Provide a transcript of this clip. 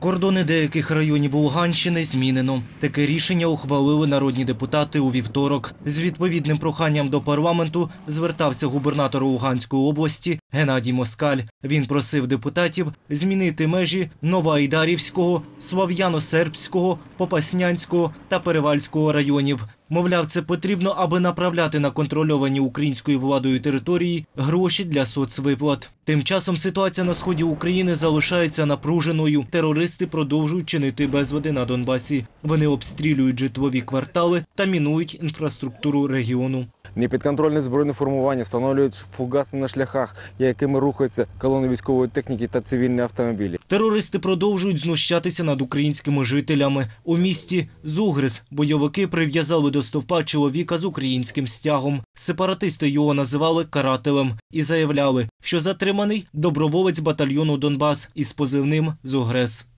Кордони деяких районів Луганщини змінено. Таке рішення ухвалили народні депутати у вівторок. З відповідним проханням до парламенту звертався губернатор Луганської області Геннадій Москаль. Він просив депутатів змінити межі Новоайдарівського, Слав'яно-Сербського, Попаснянського та Перевальського районів. Мовляв, це потрібно, аби направляти на контрольовані українською владою території гроші для соцвиплат. Тим часом ситуація на сході України залишається напруженою. Терористи продовжують чинити безводи на Донбасі. Вони обстрілюють житлові квартали та мінують інфраструктуру регіону. Непідконтрольне збройне формування встановлюють фугаси на шляхах, якими рухаються колони військової техніки та цивільні автомобілі. Терористи продовжують знущатися над українськими жителями. У місті Зугрис бойовики прив'язали до стовпа чоловіка з українським стягом. Сепаратисти його називали карателем і заявляли, що затриманий доброволець батальйону Донбас із позивним Зугрес.